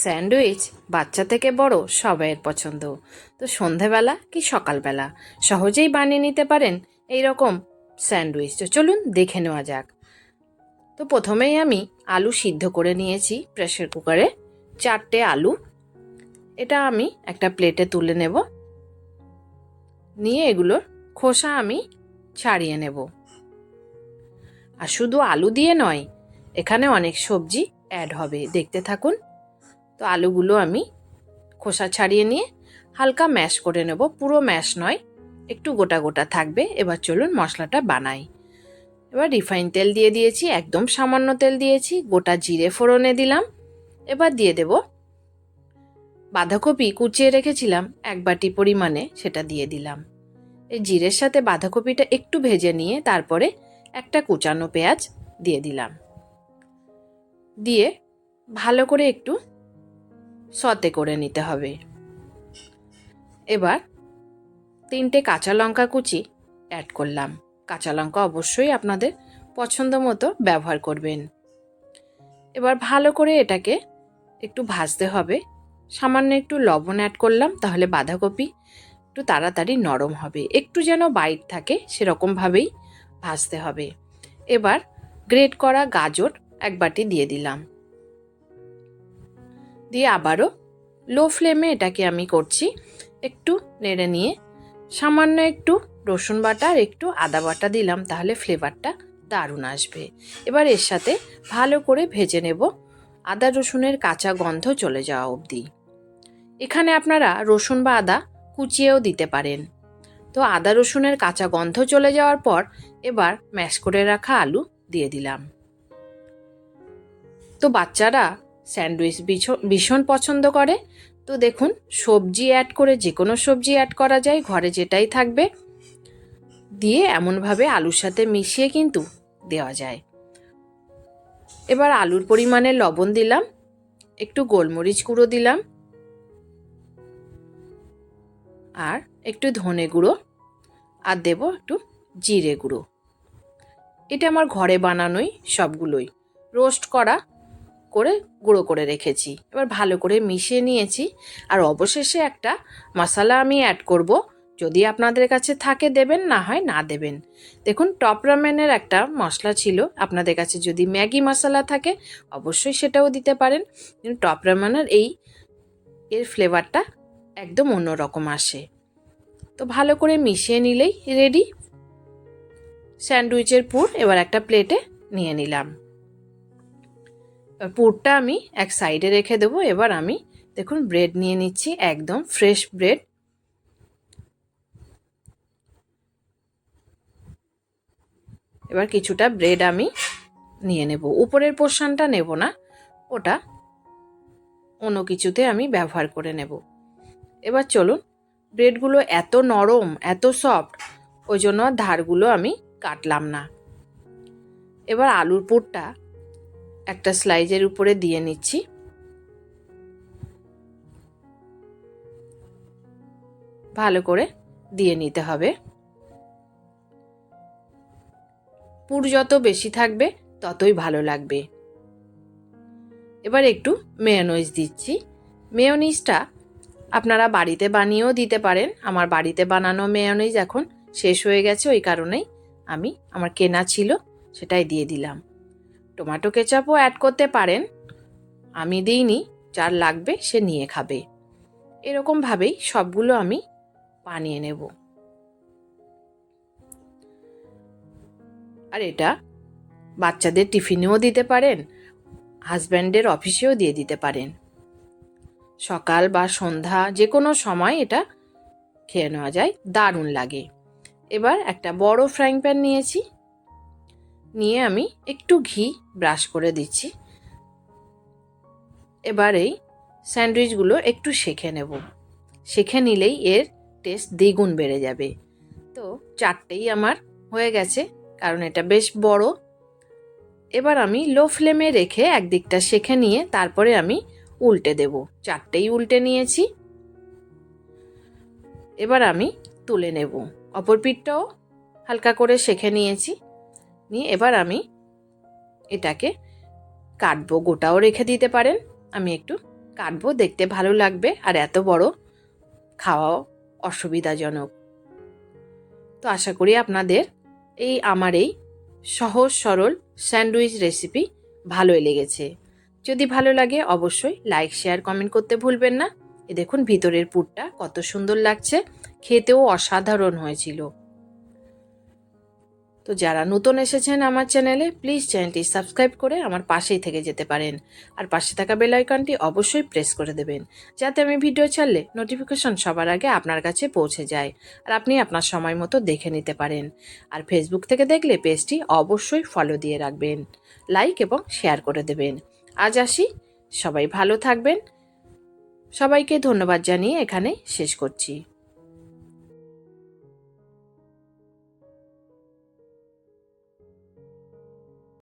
Sandwich বাচ্চা থেকে বড় সবাইয়ের পছন্দ। তো সন্ধেবেলা কি সকালবেলা? সহজেই বানিয়ে নিতে পারেন এই রকম স্যান্ডউইচ। তো চলুন দেখে নেওয়া যাক। তো প্রথমেই আমি আলু সিদ্ধ করে নিয়েছি প্রেসার কুকারে। চারটে আলু। এটা আমি একটা প্লেটে তুলে নেব। নিয়ে এগুলোর খোসা আমি ছাড়িয়ে নেব। আর শুধু আলু দিয়ে নয়, এখানে অনেক সবজি অ্যাড হবে। দেখতে থাকুন। তো আলুগুলো আমি খোসা ছাড়িয়ে নিয়ে হালকা ম্যাশ করে নেব। পুরো ম্যাশ নয়, একটু গোটা গোটা থাকবে। এবার চলুন মশলাটা বানাই। এবার রিফাইন তেল দিয়ে দিয়েছি, একদম সামান্য তেল দিয়েছি, গোটা জিরে ফোড়নে দিলাম। এবার দিয়ে দেব বাঁধাকপি, কুচিয়ে রেখেছিলাম, এক বাটি পরিমাণে সেটা দিয়ে দিলাম। এই জিরের সাথে বাঁধাকপিটা একটু ভেজে নিয়ে তারপরে একটা কুচানো পেঁয়াজ দিয়ে দিলাম। দিয়ে ভালো করে একটু সতে করে নিতে হবে। এবার তিনটে কাঁচা লঙ্কা কুচি অ্যাড করলাম। কাঁচা লঙ্কা অবশ্যই আপনাদের পছন্দ মতো ব্যবহার করবেন। এবার ভালো করে এটাকে একটু ভাজতে হবে। সামান্য একটু লবণ অ্যাড করলাম, তাহলে বাঁধাকপি একটু তাড়াতাড়ি নরম হবে। একটু যেন বাইট থাকে, সেরকমভাবেই ভাজতে হবে। এবার গ্রেট করা গাজর এক বাটি দিয়ে দিলাম। দিয়ে আবারও লো ফ্লেমে এটাকে আমি করছি। একটু নেড়ে নিয়ে সামান্য একটু রসুন বাটা আর একটু আদা বাটা দিলাম, তাহলে ফ্লেভারটা দারুণ আসবে। এবার এর সাথে ভালো করে ভেজে নেব। আদা রসুনের কাঁচা গন্ধ চলে যাওয়া অবধি। এখানে আপনারা রসুন বা আদা কুচিয়েও দিতে পারেন। তো আদা রসুনের কাঁচা গন্ধ চলে যাওয়ার পর এবার ম্যাশ করে রাখা আলু দিয়ে দিলাম। তো বাচ্চারা স্যান্ডউইচ ভীষণ পছন্দ করে। তো দেখুন, সবজি অ্যাড করে যে কোনো সবজি অ্যাড করা যায়, ঘরে যেটাই থাকবে, দিয়ে এমনভাবে আলুর সাথে মিশিয়ে কিন্তু দেওয়া যায়। এবার আলুর পরিমাণে লবণ দিলাম, একটু গোলমরিচ গুঁড়ো দিলাম, আর একটু ধনে গুঁড়ো, আর দেব একটু জিরে গুঁড়ো। এটা আমার ঘরে বানানোই সবগুলোই। রোস্ট করা করে গুঁড়ো করে রেখেছি। এবার ভালো করে মিশিয়ে নিয়েছি। আর অবশেষে একটা মশলা আমি অ্যাড করব। যদি আপনাদের কাছে থাকে দেবেন, না হয় না দেবেন। দেখুন টপ রামেনের একটা মশলা ছিল। আপনাদের কাছে যদি ম্যাগি মশলা থাকে, অবশ্যই সেটাও দিতে পারেন। কিন্তু টপ রামেনের এই এর ফ্লেভারটা একদম অন্যরকম আসে। তো ভালো করে মিশিয়ে নিলেই রেডি স্যান্ডউইচের পুর এবার একটা প্লেটে নিয়ে নিলাম। পুরটা আমি এক সাইডে রেখে দেবো। এবার আমি দেখুন ব্রেড নিয়ে নিচ্ছি, একদম ফ্রেশ ব্রেড এবার কিছুটা ব্রেড আমি নিয়ে নেব। উপরের পোর্শনটা নেব না, ওটা অন্য কিছুতে আমি ব্যবহার করে নেব। এবার চলুন ব্রেডগুলো এত নরম, এত সফট ওই জন্য ধারগুলো আমি কাটলাম না। এবার আলুর পুরটা একটা স্লাইজের উপরে দিয়ে নিচ্ছি। ভালো করে দিয়ে নিতে হবে। পুর যত বেশি থাকবে, ততই ভালো লাগবে। এবার একটু মেয়নিজ দিচ্ছি। মেয়নিজটা আপনারা বাড়িতে বানিয়েও দিতে পারেন। আমার বাড়িতে বানানো মেয়নিজ এখন শেষ হয়ে গেছে, ওই কারণেই আমি, আমার কেনা ছিল, সেটাই দিয়ে দিলাম। টমেটো কেচাপও অ্যাড করতে পারেন। আমি দিইনি, যার লাগবে সে নিয়ে খাবে। এরকমভাবেই সবগুলো আমি বানিয়ে নেব। আর এটা বাচ্চাদের টিফিনেও দিতে পারেন, হাজব্যান্ডের অফিসেও দিয়ে দিতে পারেন। সকাল বা সন্ধ্যা যে কোনো সময় এটা খেয়ে নেওয়া যায়, দারুণ লাগে। এবার একটা বড় ফ্রাইং প্যান নিয়েছি। নিয়ে আমি একটু ঘি ব্রাশ করে দিচ্ছি। এবার এই স্যান্ডউইচগুলো একটু শেখে নেব। শেখে নিলেই এর টেস্ট দ্বিগুণ বেড়ে যাবে। তো চারটেই আমার হয়ে গেছে, কারণ এটা বেশ বড়। এবার আমি লো ফ্লেমে রেখে একদিকটা শেখে নিয়ে তারপরে আমি উল্টে দেব। চারটেই উল্টে নিয়েছি। এবার আমি তুলে নেব। অপর পিঠটাও হালকা করে শেখে নিয়েছি। নিয়ে এবার আমি এটাকে কাটবো, গোটাও রেখে দিতে পারেন। আমি একটু কাটবো, দেখতে ভালো লাগবে আর এত বড় খাওয়াও অসুবিধাজনক। তো আশা করি আপনাদের এই আমার এই সহজ সরল স্যান্ডউইচ রেসিপি ভালোই লেগেছে। যদি ভালো লাগে অবশ্যই লাইক, শেয়ার, কমেন্ট করতে ভুলবেন না। এ দেখুন ভিতরের পুরটা কত সুন্দর লাগছে। খেতেও অসাধারণ হয়েছিল। তো যারা নতুন এসেছেন আমার চ্যানেলে প্লিজ চ্যানেলটি সাবস্ক্রাইব করে আমার পাশেই থেকে যেতে পারেন। আর পাশে থাকা বেল আইকনটি অবশ্যই প্রেস করে দেবেন, যাতে আমি ভিডিও ছাড়লে নোটিফিকেশন সবার আগে আপনার কাছে পৌঁছে যায় আর আপনি আপনার সময় মতো দেখে নিতে পারেন। আর ফেসবুক থেকে দেখলে পেজটি অবশ্যই ফলো দিয়ে রাখবেন লাইক এবং শেয়ার করে দেবেন। আজ আসি, সবাই ভালো থাকবেন। সবাইকে ধন্যবাদ জানিয়ে এখানে শেষ করছি।